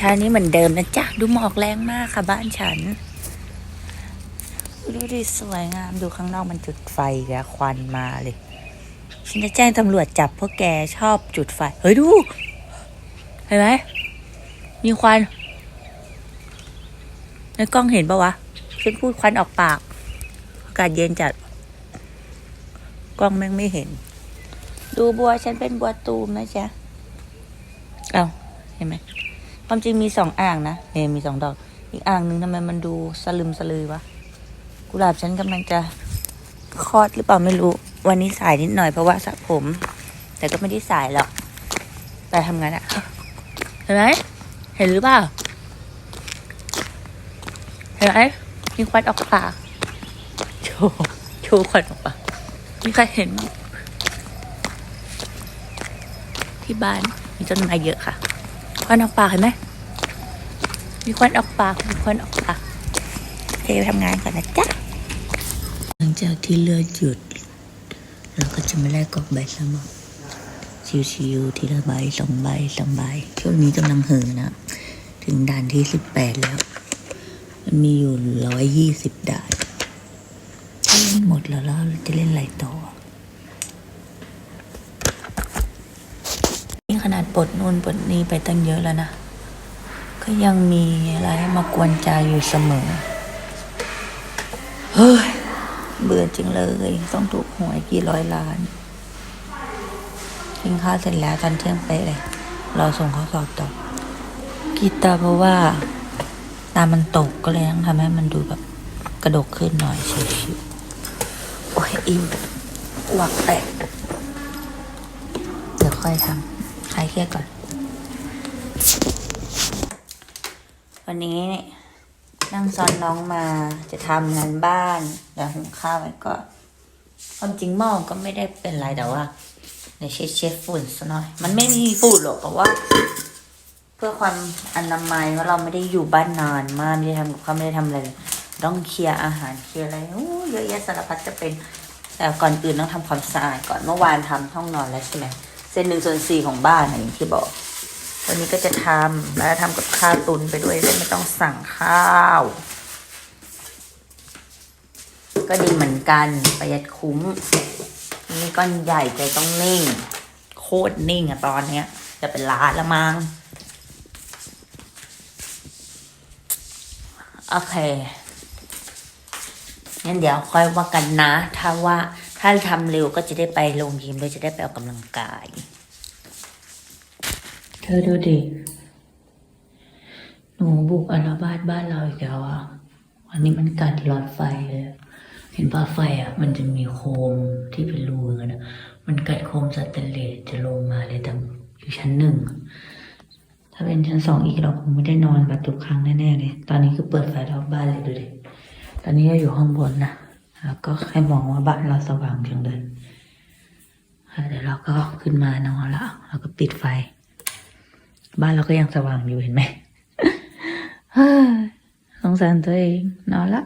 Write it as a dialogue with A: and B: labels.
A: ช้านี้เหมือนเดิมนะจ๊ะ ดูหมอกแรงมากค่ะบ้านฉัน ดูดิสวยงาม ดูข้างนอกมันจุดไฟแล้วควันมาเลย ฉันจะแจ้งตำรวจจับพวกแกชอบจุดไฟ เฮ้ยดู เห็นไหม มีควัน ในกล้องเห็นปะวะ ฉันพูดควันออกปาก อากาศเย็นจัด กล้องแม่งไม่เห็น ดูบัวฉันเป็นบัวตูมนะจ๊ะ เอาเห็นไหม ความจริงมีสองอ่างนะเห็นมีสองดอก อีกอ่างหนึ่งทำไมมันดูสลึมสลือวะ กุหลาบฉันกำลังจะคลอดหรือเปล่าไม่รู้ วันนี้สายนิดหน่อยเพราะว่าสระผม แต่ก็ไม่ได้สายหรอก แต่ทำงานอะเห็นไหมเห็นหรือเปล่า เห็นไหมมีควันออกปากโชว์โชว์ควันออกปากมีใครเห็นมั้งที่บ้านมีต้นไม้เยอะค่ะ วันออกปากเห็นไหมมีควันออกปาก มีควันออกปากเคทำงานก่อนนะจ๊ะ หลังจากที่เลือดหยุด เราก็จะไม่ได้กอกใบสมัครชิวๆทีละใบสองใบสองใบ ช่วงนี้กำลังเห่อนะ ถึงด่านที่สิบแปดแล้ว มันมีอยู่ร้อยยี่สิบด่านถ้าเล่นหมดแล้วแล้วเราจะเล่นอะไรต่อ นี่ขนาด ปลดนู่นปลดนี่ไปตั้งเยอะแล้วนะ ก็ยังมีอะไรให้มากวนใจอยู่เสมอ เฮ้ย เบื่อจริงเลย ต้องถูกหวยกี่ร้อยล้านกินข้าวเสร็จแล้วตอนเที่ยงเป๊ะเลย เราส่งข้อสอบต่อกีตาร์เพราะว่า ตามันตกก็เลยต้องทำให้มันดูแบบกระดกขึ้นหน่อยชิวๆโอ้ยอิ่มหวักแตกเดี๋ยวค่อยทำายเครียดก่อน วันนี้นั่งซ้อนน้องมาจะทำงานบ้านเดี๋ยวหุงข้าวไว้ก่อนความจริงหม้อก็ไม่ได้เป็นไรแต่ว่าเดี๋ยวเช็ดเช็ดฝุ่นซะหน่อย มันไม่มีฝุ่นหรอกแต่ว่า เพื่อความอนามัยเพราเราไม่ได้อยู่บ้านนานมากไม่ได้ทำกับข้าวไม่ได้ทำอะไรเลยต้องเคลียร์อาหารเคลียร์อะไรโอ้เยอะแยะสารพัดจะเป็นแต่ก่อนอื่นต้องทำความสะอาดก่อนเมื่อวานทำห้องนอนแล้วใช่ไหม เส้นหนึ่งส่วนสี่ของบ้านอะอย่างที่บอก วันนี้ก็จะทำแล้วทำกับข้าวตุนไปด้วยได้ไม่ต้องสั่งข้าว ก็ดีเหมือนกันประหยัดคุ้มนี่ก้อนใหญ่ใจต้องนิ่ง โคตรนิ่งอะตอนเนี้ย จะเป็นล้านละมั้งโอเคงั้นเดี๋ยวค่อยว่ากันนะ ถ้าว่า ถ้าทำเร็วก็จะได้ไปลงยิมด้วยจะได้ไปออกกำลังกาย เธอดูดิ หนูบุกอาราบาสบ้านเราอีกแล้วอะอันนี้มันกัดหลอดไฟเลย เห็นป่าไฟอะ มันจะมีโคมที่เป็นรูอย่างนั้นอะมันกัดโคมสแตนเลสจะลงมาเลยแต่อยู่ชั้นหนึ่ง ถ้าเป็นชั้นสองอีกเราคงไม่ได้นอนแบบทุกครั้งแน่ๆเลย ตอนนี้คือเปิดไฟรอบบ้านเลยดูดิ ตอนนี้เราอยู่ข้างบนนะ แล้วก็ให้มองว่าบ้านเราสว่างจังเลยเดี๋ยวเราก็ขึ้นมานอนแล้วเราก็ปิดไฟ บ้านเราก็ยังสว่างอยู่เห็นไหมสงสารตัวเองนอนละ